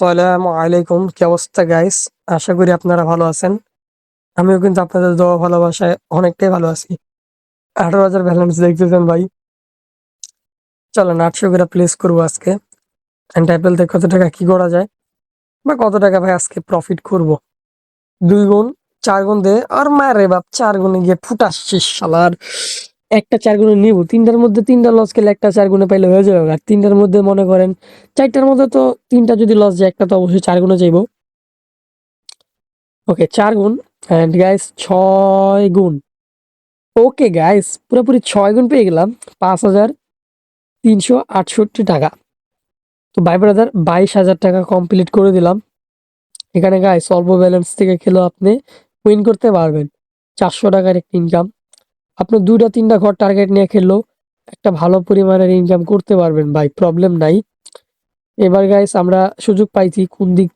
আসসালামু আলাইকুম। কি অবস্থা গাইস আশা করি আপনারা ভালো আছেন। আমিও কিন্তু আপনাদের দোয়া ভালোবাসায় অনেকটাই ভালো আছি। আঠারো হাজার ব্যালেন্স দেখতেছেন ভাই। চলেন, আটশো করে প্লেস করব আজকে। অ্যান্ড অ্যাপেল থেকে কত টাকা, কি করা যায়? বা কত টাকা ভাই আজকে প্রফিট করব? দুই গুণ, চার গুণ দে। আর মায়ের বাপ, চার গুণে গিয়ে ফুটাচ্ছিস শালার। একটা চার গুণে নিব। তিনটার মধ্যে তিনটা লস খেলে একটা চার গুণে পাইলে হয়ে যাবে। আর তিনটার মধ্যে মনে করেন চারটার মধ্যে তো তিনটা যদি লস যায়, একটা তো অবশ্যই চার গুণে যাইব ওকে চার গুণ। অ্যান্ড গাইস ছয় গুণ। ওকে গাইস পুরোপুরি ছয় গুণ পেয়ে গেলাম। পাঁচ হাজার তিনশো আটষট্টি টাকা। তো বাই ব্রাদার বাইশ হাজার টাকা কমপ্লিট করে দিলাম। এখানে গাইস অল্প ব্যালেন্স থেকে খেলেও আপনি উইন করতে পারবেন। চারশো টাকার একটা ইনকাম আপনি দুইটা, তিনটা ঘর টার্গেট নিয়ে খেললেও একটা ভালো পরিমাণের ইনকাম করতে পারবেন ভাই প্রবলেম নাই। এবার গাইস আমরা সুযোগ পাইছি কোন দিক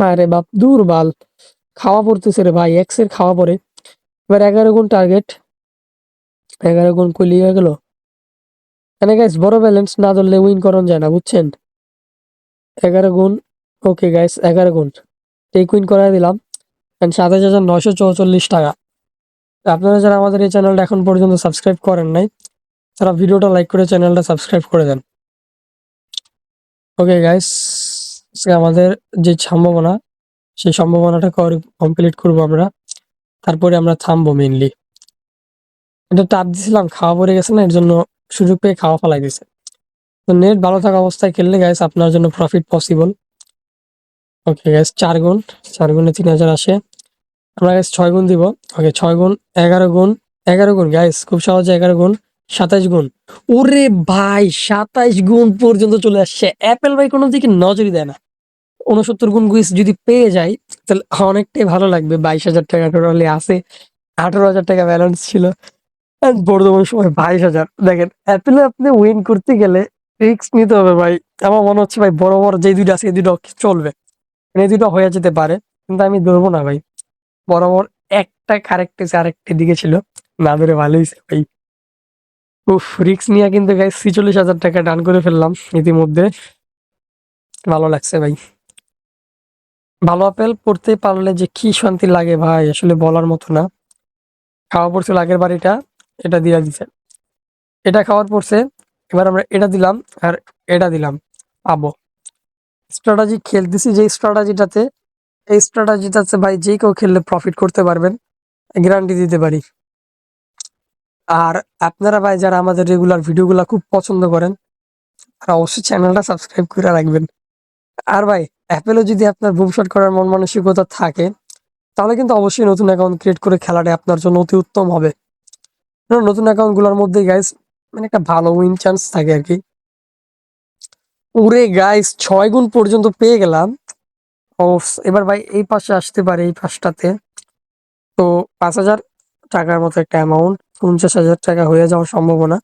মারে বাপ দূর বাল খাওয়া পড়তেছে রে ভাই এক্সের খাওয়া পড়ে। এবার এগারো গুণ টার্গেট এগারো গুণ কলি হয়ে গেল। এখানে গাইস বড় ব্যালেন্স না ধরলে উইন করন যায় না, বুঝছেন? এগারো গুণ ওকে গাইস এগারো গুণ। টেক উইন করাই দিলাম। সাতাশ হাজার নয়শো চৌচল্লিশ টাকা। আপনারা যারা আমাদের এই চ্যানেলটা এখন পর্যন্ত সাবস্ক্রাইব করেন নাই, তারা ভিডিওটা লাইক করে চ্যানেলটা সাবস্ক্রাইব করে দেন। ওকে গাইস আমাদের যে সম্ভাবনা, সেই সম্ভাবনাটা কমপ্লিট করব আমরা। তারপরে আমরা থামবো মেনলি এটা টাপ দিছিলাম, খাওয়া পড়ে গেছে না, এর জন্য সুযোগ পেয়ে খাওয়া ফেলাই দিছে। তো নেট ভালো থাকা অবস্থায় খেললে গাইস আপনার জন্য প্রফিট পসিবল ওকে গাইস চার গুণ, চার গুণে তিন হাজার আসে। আমরা গাইস ছয় গুণ দিব। ওকে ছয় গুণ, এগারো গুণ এগারো গুণ গাইস খুব সহজে এগারো গুণ সাতাইশ গুণ। ওরে ভাই সাতাইশ গুণ পর্যন্ত চলে আসছে। অ্যাপেল ভাই কোনো দিকে নজরই দেয় না। উনসত্তর গুণ গুইস যদি পেয়ে যাই, তাহলে অনেকটাই ভালো লাগবে। বাইশ হাজার টাকা টোটালি আছে। আঠারো হাজার টাকা ব্যালেন্স ছিল। And বর্তমান সময় বাইশ হাজার। দেখেন অ্যাপেলে আপনি উইন করতে গেলে রিস্ক নিতে হবে ভাই। আমার মনে হচ্ছে ভাই, বড় বড় যে দুইটা আছে এই দুটো চলবে। মানে এই দুটো হয়ে যেতে পারে। কিন্তু আমি ধরবো না ভাই। বরাবর একটা কারেক্ট আরেকটা দিকে ছিল। না ধরে ভালো হয়েছে ভাই। উফ রিক্স নিয়ে কিন্তু গাই ছিচল্লিশ হাজার টাকা ডান করে ফেললাম ইতিমধ্যে। ভালো লাগছে ভাই। ভালো আপেল পড়তে পারলে যে কি শান্তি লাগে ভাই, আসলে বলার মতো না। খাওয়া পড়ছে আগের বাড়িটা, এটা দিয়ে দিছে। এটা খাওয়ার পড়ছে, এবার আমরা এটা দিলাম আর এটা দিলাম। পাবো স্ট্র্যাটাজি খেলতেছি যে স্ট্র্যাটাজিটাতে এই স্ট্র্যাটাজিটাতে ভাই যে কেউ খেললে প্রফিট করতে পারবেন গ্যারান্টি দিতে পারি। আর আপনারা ভাই যারা আমাদের রেগুলার ভিডিওগুলো খুব পছন্দ করেন আর অবশ্যই চ্যানেলটা সাবস্ক্রাইব করে রাখবেন। আর ভাই অ্যাপেলও যদি আপনার বুমশট করার মন মানসিকতা থাকে, তাহলে কিন্তু অবশ্যই নতুন অ্যাকাউন্ট ক্রিয়েট করে খেলাটা আপনার জন্য অতি উত্তম হবে। নতুন অ্যাকাউন্টগুলোর মধ্যে গাইস মানে একটা ভালো উইন চান্স থাকে আর কি। ওরে গাইস ছয় গুণ পর্যন্ত পেয়ে গেলাম। ও এবার ভাই, এই পাশে আসতে পারে, এই পাশটাতে। তো পাঁচ হাজার টাকার মতো একটা অ্যামাউন্ট পঞ্চাশ হাজার টাকা হয়ে যাওয়ার সম্ভাবনা।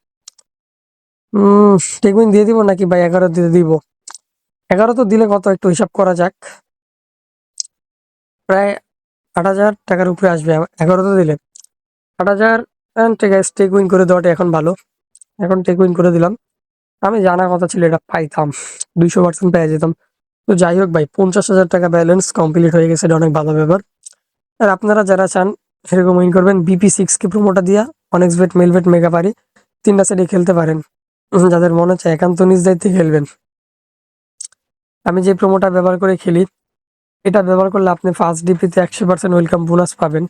টেকুইন দিয়ে দিব নাকি ভাই? এগারো দিয়ে দিব। এগারো তো দিলে কত? একটু হিসাব করা যাক। প্রায় আট হাজার টাকার উপরে আসবে। এগারো তো দিলে। আট হাজার টেক উইন করে দেওয়াটা এখন ভালো। এখন টেক উইন করে দিলাম। আমি জানা কথা ছিল এটা পাইতাম। দুইশো পার্সেন্ট পেয়ে যেতাম। তো যাই হোক ভাই, পঞ্চাশ হাজার টাকা ব্যালেন্স কমপ্লিট হয়ে গেছে, এটা অনেক ভালো ব্যাপার। আর আপনারা যারা চান, সেরকম উইন করবেন। বিপি সিক্স কে প্রোমোটা দিয়া অনেক্স বেট মেলবেট মেগা পারি তিনটা সেটে খেলতে পারেন। যাদের মনে চায় একান্ত নিজ দায়িত্বে খেলবেন। আমি যে প্রোমোটা ব্যবহার করে খেলি, এটা ব্যবহার করলে আপনি ফার্স্ট ডিপিতে একশো পার্সেন্ট ওয়েলকাম বোনাস পাবেন।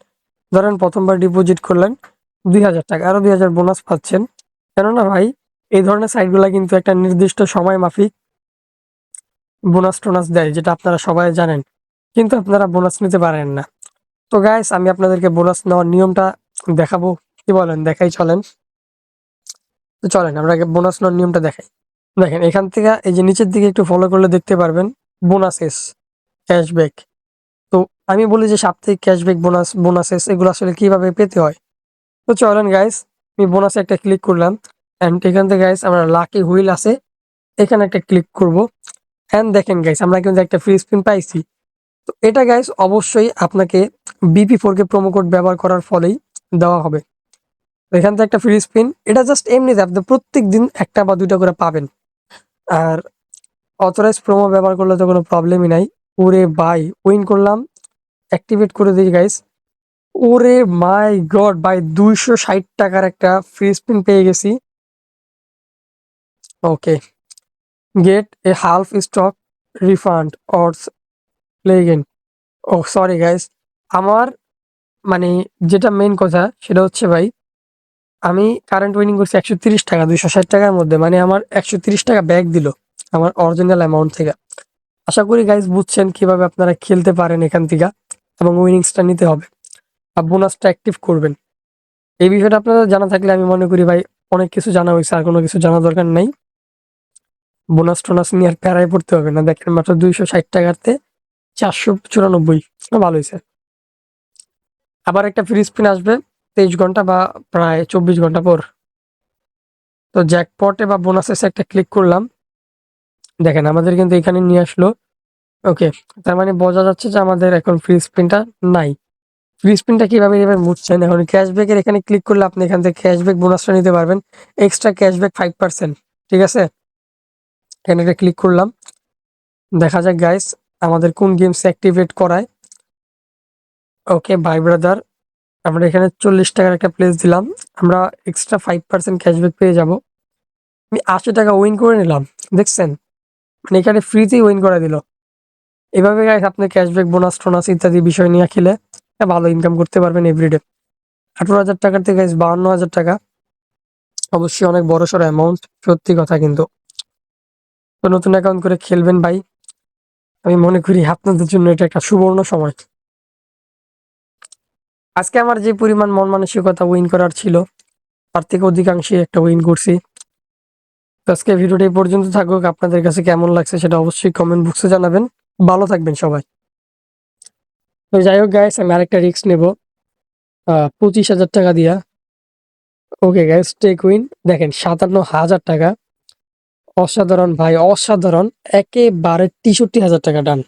ধরেন প্রথমবার ডিপোজিট করলেন দুই হাজার টাকা, আরও দুই হাজার বোনাস পাচ্ছেন। কেননা ভাই, এই ধরনের সাইটগুলো কিন্তু একটা নির্দিষ্ট সময় মাফিক বোনাস টোনাস দেয়, যেটা আপনারা সবাই জানেন। কিন্তু আপনারা বোনাস নিতে পারেন না। তো গাইস আমি আপনাদেরকে বোনাস নেওয়ার নিয়মটা দেখাবো। কি বলেন? দেখাই, চলেন। তো চলেন, আমরা বোনাস নেওয়ার নিয়মটা দেখাই। দেখেন, এখান থেকে এই যে নিচের দিকে একটু ফলো করলে দেখতে পারবেন, বোনাসেস ক্যাশব্যাক তো আমি বলি যে সাপ্তাহিক ক্যাশব্যাক বোনাস, বোনাসেস, এগুলো আসলে কীভাবে পেতে হয়? তো চলেন গাইস আমি বোনাসে একটা ক্লিক করলাম। অ্যান্ড এখান থেকে গাইস আমরা লাকি হুইল আছে। এখানে একটা ক্লিক করব। অ্যান্ড দেখেন গাইস আমরা কিন্তু একটা ফ্রি স্পিন পাইছি। তো এটা গাইস অবশ্যই আপনাকে BP four K promo code ব্যবহার করার ফলেই দেওয়া হবে। এখান থেকে একটা ফ্রি স্পিন এটা জাস্ট এমনিতে আপনি প্রত্যেক দিন একটা বা দুইটা করে পাবেন। আর অথরাইজ প্রোমো ব্যবহার করলে তো কোনো প্রবলেমই নাই। ওরে বাই উইন করলাম। অ্যাক্টিভেট করে দিই গাইস ওরে মাই গড বাই দুইশো ষাট টাকার একটা ফ্রি স্পিন পেয়ে গেছি। Okay get a half stock refund or play again oh sorry guys আমার মানে যেটা মেন কথা সেটা হচ্ছে ভাই, আমি কারেন্ট উইনিং করছি একশো তিরিশ টাকা, দুইশো ষাট টাকার মধ্যে। মানে আমার একশো তিরিশ টাকা ব্যাক দিল আমার অরিজিনাল অ্যামাউন্ট থেকে। আশা করি গাইস বুঝছেন কীভাবে আপনারা খেলতে পারেন এখান থেকে এবং উইনিংসটা নিতে হবে আর বোনাসটা অ্যাক্টিভ করবেন। এই বিষয়টা আপনাদের জানা থাকলে আমি মনে করি ভাই অনেক কিছু জানা হয়েছে, আর কোনো কিছু জানা দরকার নেই। বোনাস টোনাস নিয়ে আর প্যারায় পড়তে হবে না। দেখেন মাত্র দুইশো ষাট টাকাতে চারশো চুরানব্বই। ভালো হয়েছে। আবার একটা ফ্রি স্পিন আসবে তেইশ ঘণ্টা বা প্রায় চব্বিশ ঘণ্টা পর। তো জ্যাকপটে বা বোনাসেস একটা ক্লিক করলাম। দেখেন আমাদের কিন্তু এখানে নিয়ে আসলো। ওকে তার মানে বোঝা যাচ্ছে যে আমাদের এখন ফ্রি স্পিনটা নাই। ফ্রি স্পিনটা কীভাবে এবার বুঝছেন এখন ক্যাশব্যাকের এখানে ক্লিক করলে আপনি এখান থেকে ক্যাশব্যাক বোনাসটা নিতে পারবেন। এক্সট্রা ক্যাশব্যাক ফাইভ পার্সেন্ট ঠিক আছে? একটা ক্লিক করলাম। দেখা যাক গাইস আমাদের কোন গেমস অ্যাক্টিভেট করায়। ওকে ভাই ব্রাদার আমরা এখানে চল্লিশ টাকার একটা প্লেস দিলাম। আমরা এক্সট্রা ফাইভ পার্সেন্ট ক্যাশব্যাক পেয়ে যাব। আমি আশি টাকা উইন করে নিলাম, দেখছেন? মানে এখানে ফ্রিতেই উইন করে দিল। এভাবে গাইস আপনি ক্যাশব্যাক বোনাস টোনাস ইত্যাদি বিষয় নিয়ে খেলে ভালো ইনকাম করতে পারবেন এভরিডে আঠারো হাজার টাকার থেকে গাইস বাউন্ন হাজার টাকা। অবশ্যই অনেক বড় সড়ো অ্যামাউন্ট সত্যি কথা কিন্তু। তো নতুন অ্যাকাউন্ট করে খেলবেন ভাই। আমি মনে করি আপনাদের জন্য এটা একটা সুবর্ণ সময়। আজকে আমার যে পরিমাণ মন মানসিকতা উইন করার ছিল, তার থেকে অধিকাংশই একটা উইন করছি। তো আজকে ভিডিওটা এই পর্যন্ত থাকুক। আপনাদের কাছে কেমন লাগছে সেটা অবশ্যই কমেন্ট বক্সে জানাবেন। ভালো থাকবেন সবাই। তো যাই হোক গাইস আমি আরেকটা রিস্ক নেব। পঁচিশ হাজার টাকা দিয়া। ওকে গাইস টেক উইন দেখেন, সাতান্ন হাজার টাকা। অসাধারণ ভাই অসাধারণ। একেবারে তেষট্টি হাজার টাকা ডান।